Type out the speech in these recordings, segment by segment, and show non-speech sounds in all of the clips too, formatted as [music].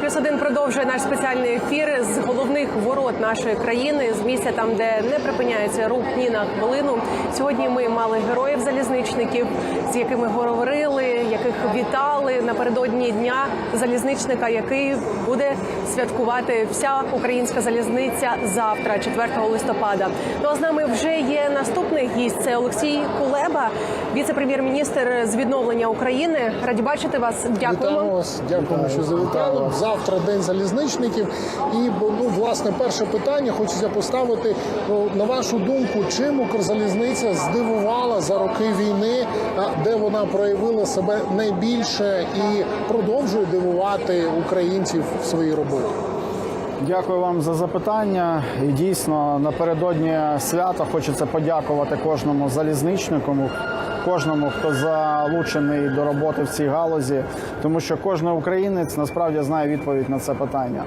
плюс 1 продовжує наш спеціальний ефір з головних ворот нашої країни, з місця там, де не припиняється рух ні на хвилину. Сьогодні ми мали героїв залізничників, з якими говорили, яких вітали напередодні дня залізничника, який буде святкувати вся українська залізниця завтра, 4 листопада. Ну а з нами вже є наступний гість. Це Олексій Кулеба, віце-прем'єр-міністр з відновлення України. Раді бачити вас. Дякуємо. Вітаємо вас, дякуємо, що завітали. Завтра день залізничників. І ну, власне, перше питання хочеться поставити. На вашу думку, чим Укрзалізниця здивувала за роки війни, де вона проявила себе найбільше і продовжує дивувати українців в своїй роботі? Дякую вам за запитання. І дійсно напередодні свята хочеться подякувати кожному залізничнику, кожному, хто залучений до роботи в цій галузі, тому що кожен українець насправді знає відповідь на це питання.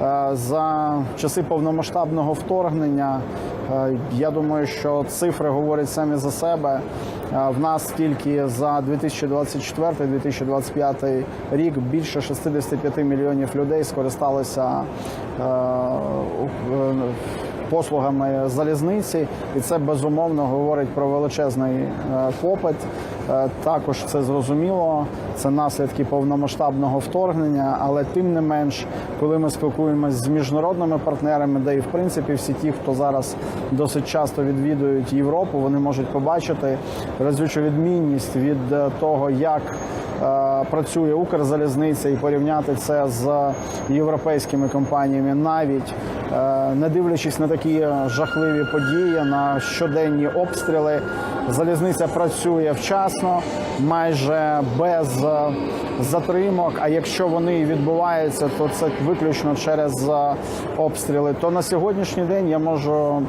Е, За часи повномасштабного вторгнення е, я думаю, що цифри говорять самі за себе. Е, В нас тільки за 2024-2025 рік більше 65 мільйонів людей скористалися послугами залізниці, і це безумовно говорить про величезний е, попит. Е, Також це зрозуміло, це наслідки повномасштабного вторгнення, але тим не менш, коли ми спілкуємося з міжнародними партнерами, де і в принципі всі ті, хто зараз досить часто відвідують Європу, вони можуть побачити разючу відмінність від е, того, як е, працює Укрзалізниця і порівняти це з європейськими компаніями, навіть не дивлячись на такі жахливі події, на щоденні обстріли, залізниця працює вчасно, майже без е, затримок. А якщо вони відбуваються, то це виключно через е, обстріли. То на сьогоднішній день я можу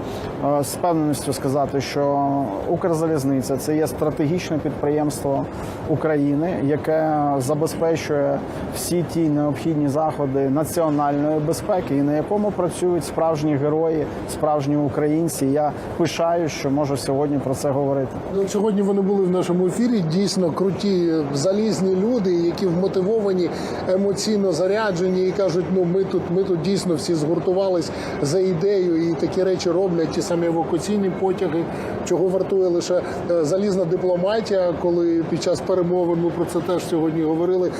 е, з певненістю сказати, що Укрзалізниця це є стратегічне підприємство України, яке забезпечує всі ті необхідні заходи національної безпеки, і на якому працюють справжні герої, справжні українці. Я пишаю, що можу сьогодні про це говорити. Ну, Сьогодні вони були в нашому ефірі. Дійсно круті залізні люди, які вмотивовані, емоційно заряджені і кажуть: ну ми тут, ми тут дійсно всі згуртувались за ідею і такі речі роблять. Ті самі евакуаційні потяги, чого вартує лише е, залізна дипломатія, коли під час перемовин ми про це теж сьогодні говорили.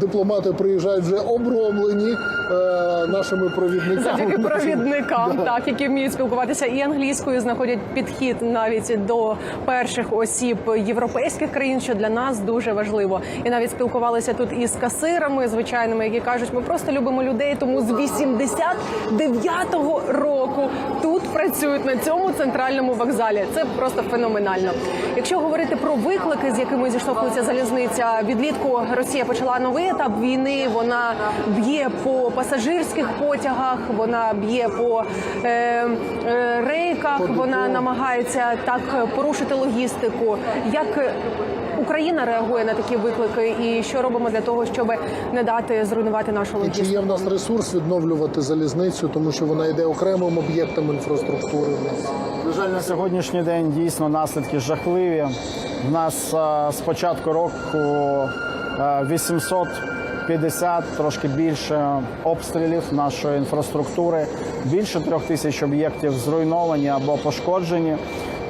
Дипломати приїжджають вже обромлені е, нашими провідниками. Завдяки [laughs] провідникам, так які вміють спілкуватися і англійською, знаходять підхід навіть до перших осіб європейських країн, що для нас дуже важливо. І навіть спілкувалися тут із касирами звичайними, які кажуть, ми просто любимо людей, тому з 89-го року тут працюють на цьому центральному вокзалі. Це просто феноменально. Якщо говорити про виклики, з якими зіштовхується залізниця, відлітку Росія почала новий етап війни. Вона б'є по пасажирських потягах, вона б'є по е, е, рейках. Вона намагається так порушити логістику. Як Україна реагує на такі виклики, і що робимо для того, щоб не дати зруйнувати нашу І чи є в нас ресурс відновлювати залізницю, тому що вона йде окремим об'єктом інфраструктури? На жаль, на сьогоднішній день дійсно наслідки жахливі. В нас е, з початку року е, 850, трошки більше обстрілів нашої інфраструктури. Більше трьох тисяч об'єктів зруйновані або пошкоджені.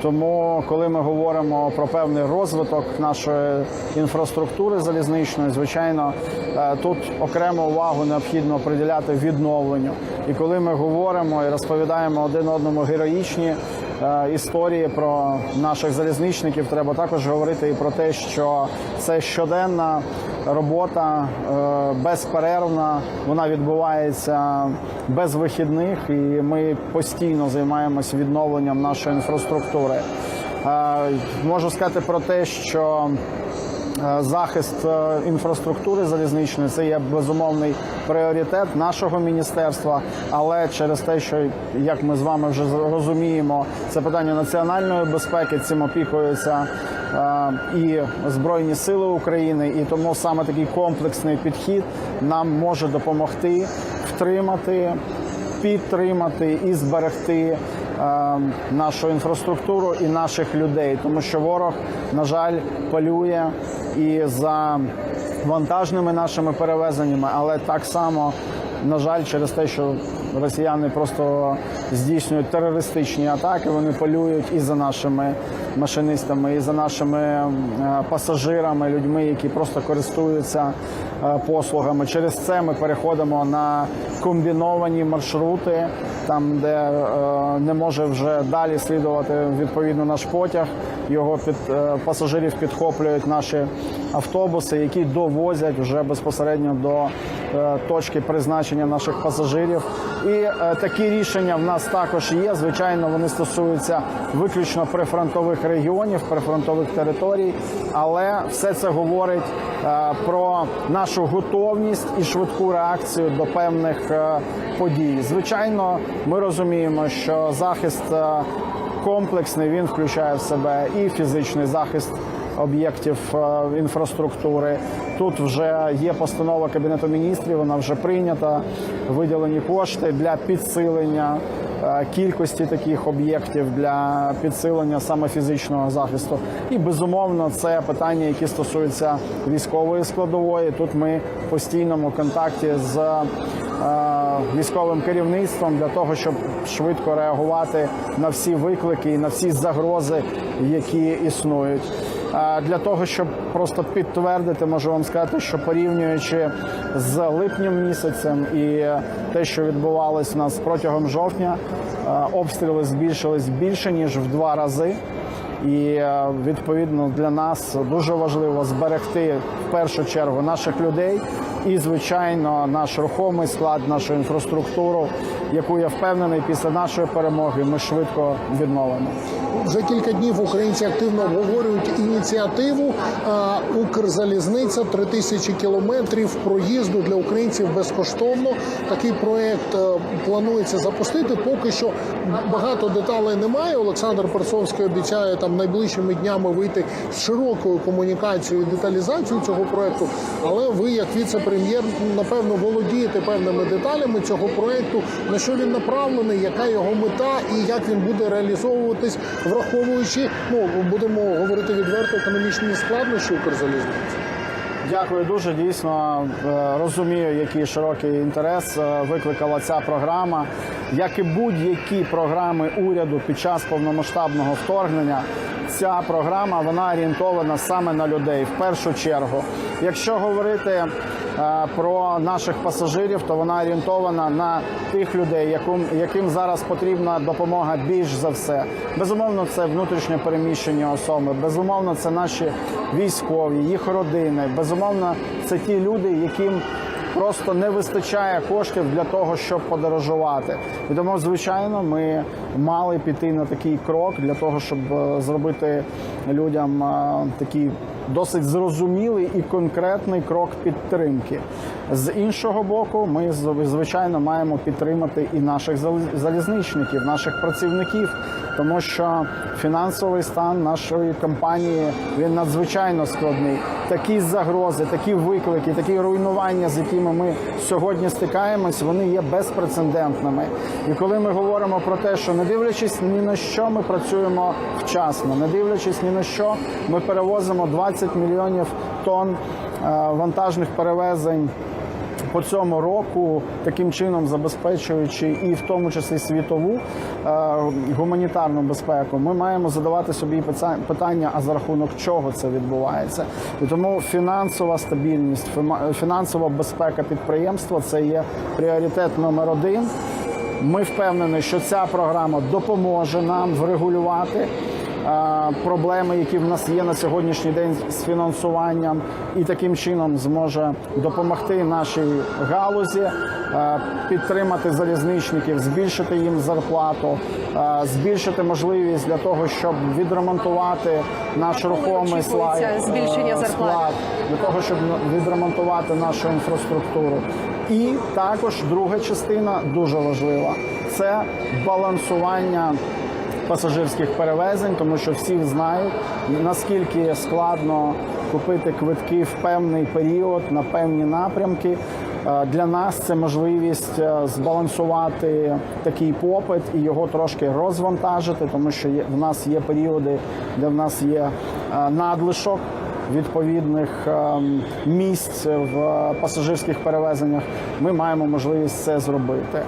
Тому, коли ми говоримо про певний розвиток нашої інфраструктури залізничної, звичайно, е, тут окрему увагу необхідно приділяти відновленню. І коли ми говоримо і розповідаємо один одному героїчні історії про наших залізничників, треба також говорити і про те, що це щоденна робота е, безперервна, вона відбувається без вихідних, і ми постійно займаємося відновленням нашої інфраструктури. Е, Можу сказати про те, що Е, Захист е, інфраструктури залізничної це є безумовний пріоритет нашого міністерства, але через те, що як ми з вами вже розуміємо, це питання національної безпеки, цим опікуються е, і Збройні Сили України, і тому саме такий комплексний підхід нам може допомогти втримати, підтримати і зберегти е, нашу інфраструктуру і наших людей, тому що ворог, на жаль, полює і за вантажними нашими перевезеннями, але так само, на жаль, через те, що росіяни просто здійснюють терористичні атаки, вони полюють і за нашими машинистами, і за нашими е, пасажирами, людьми, які просто користуються е, послугами. Через це ми переходимо на комбіновані маршрути, там де е, не може вже далі слідувати відповідно наш потяг. Його під пасажирів підхоплюють наші автобуси, які довозять вже безпосередньо до точки призначення наших пасажирів. І е, такі рішення в нас також є. Звичайно, вони стосуються виключно прифронтових регіонів, прифронтових територій, але все це говорить е, про нашу готовність і швидку реакцію до певних е, подій. Звичайно, ми розуміємо, що захист е, комплексний він включає в себе і фізичний захист об'єктів е, інфраструктури. Тут вже є постанова кабінету міністрів. Вона вже прийнята. Виділені кошти для підсилення е, кількості таких об'єктів для підсилення саме фізичного захисту. І безумовно, це питання, які стосуються військової складової. Тут ми в постійному контакті з е, військовим керівництвом для того, щоб швидко реагувати на всі виклики і на всі загрози, які існують. Для того щоб просто підтвердити, можу вам сказати, що порівнюючи з липнем місяцем і те, що відбувалось у нас протягом жовтня, обстріли збільшились більше ніж в два рази. І відповідно для нас дуже важливо зберегти в першу чергу наших людей і, звичайно, наш рухомий склад, нашу інфраструктуру, яку я впевнений, після нашої перемоги ми швидко відновимо. Вже кілька днів українці активно обговорюють ініціативу Укрзалізниця 3000 кілометрів проїзду для українців безкоштовно. Такий проект е, планується запустити. Поки що багато деталей немає. Олександр Перцовський обіцяє там найближчими днями вийти з широкою комунікацією і деталізацією цього проекту. Але ви, як віце-прем'єр, напевно, володієте певними деталями цього проекту, на що він направлений, яка його мета і як він буде реалізовуватись, враховуючи, ну будемо говорити відверто, економічні складнощі Укрзалізниці. Дякую дуже. Дійсно е, розумію, який широкий інтерес е, викликала ця програма. Як і будь-які програми уряду під час повномасштабного вторгнення, ця програма вона орієнтована саме на людей в першу чергу. Якщо говорити е, про наших пасажирів, то вона орієнтована на тих людей, яким, яким зараз потрібна допомога більш за все. Безумовно, це внутрішньо переміщені особи. Безумовно, це наші військові, їх родини. Безумовно, це ті люди, яким просто не вистачає коштів для того, щоб подорожувати. І тому, звичайно, ми мали піти на такий крок для того, щоб е, зробити людям е, такий досить зрозумілий і конкретний крок підтримки. З іншого боку, ми звичайно маємо підтримати і наших зал- залізничників, наших працівників, тому що фінансовий стан нашої компанії він надзвичайно складний. Такі загрози, такі виклики, такі руйнування, з якими ми сьогодні стикаємось, вони є безпрецедентними. І коли ми говоримо про те, що не дивлячись ні на що, ми працюємо вчасно, не дивлячись ні на що, ми перевозимо 20 мільйонів тонн е, вантажних перевезень по цьому року, таким чином забезпечуючи і в тому числі світову е, гуманітарну безпеку, ми маємо задавати собі питання, а за рахунок чого це відбувається. І тому фінансова стабільність, фінансова безпека підприємства це є пріоритет номер один. Ми впевнені, що ця програма допоможе нам врегулювати проблеми, які в нас є на сьогоднішній день з фінансуванням, і таким чином зможе допомогти нашій галузі, підтримати залізничників, збільшити їм зарплату, збільшити можливість для того, щоб відремонтувати наш рухомий слайд, збільшення склад, для того, щоб відремонтувати нашу інфраструктуру. І також друга частина дуже важлива це балансування пасажирських перевезень, тому що всі знають наскільки складно купити квитки в певний період на певні напрямки. Е, Для нас це можливість е, збалансувати такий попит і його трошки розвантажити, тому що в нас є періоди, де в нас є е, надлишок відповідних ем, місць в пасажирських перевезеннях, ми маємо можливість це зробити.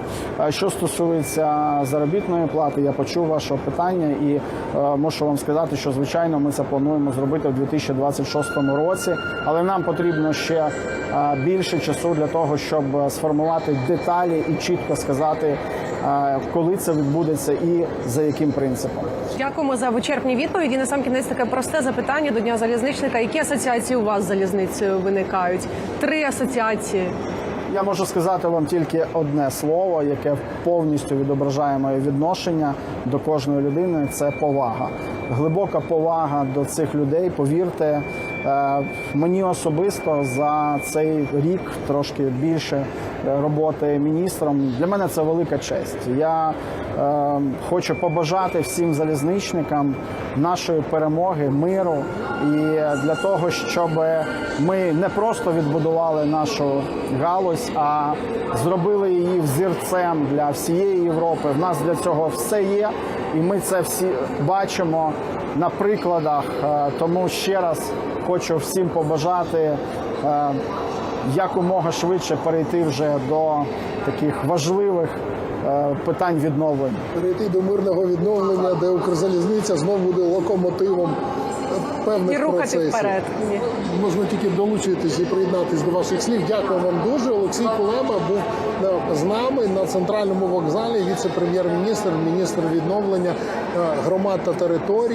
Що стосується заробітної плати, я почув ваше питання і е, мушу вам сказати, що звичайно ми це плануємо зробити в 2026 році, але нам потрібно ще е, більше часу для того, щоб сформувати деталі і чітко сказати, е, коли це відбудеться і за яким принципом. Дякуємо за вичерпні відповіді. На сам кінець таке просте запитання до дня залізничника. Які асоціації у вас з залізницею виникають? Три асоціації. Я можу сказати вам тільки одне слово, яке повністю відображає моє відношення до кожної людини. Це повага. Глибока повага до цих людей. Повірте, мені особисто за цей рік трошки більше е, роботи міністром. Для мене це велика честь. Я е, хочу побажати всім залізничникам нашої перемоги, миру і для того, щоб ми не просто відбудували нашу галузь, а зробили її взірцем для всієї Європи. В нас для цього все є, і ми це всі бачимо на прикладах. Е, Тому ще раз хочу всім побажати. е, Якомога швидше перейти вже до таких важливих е, питань відновлення. Перейти до мирного відновлення, де Укрзалізниця знов буде локомотивом певних І рухати процесів. вперед. Можна тільки долучитись і приєднатись до ваших слів. Дякую вам дуже. Олексій Кулеба був е, з нами на центральному вокзалі. Віце-прем'єр-міністр, міністр відновлення е, громад та територій.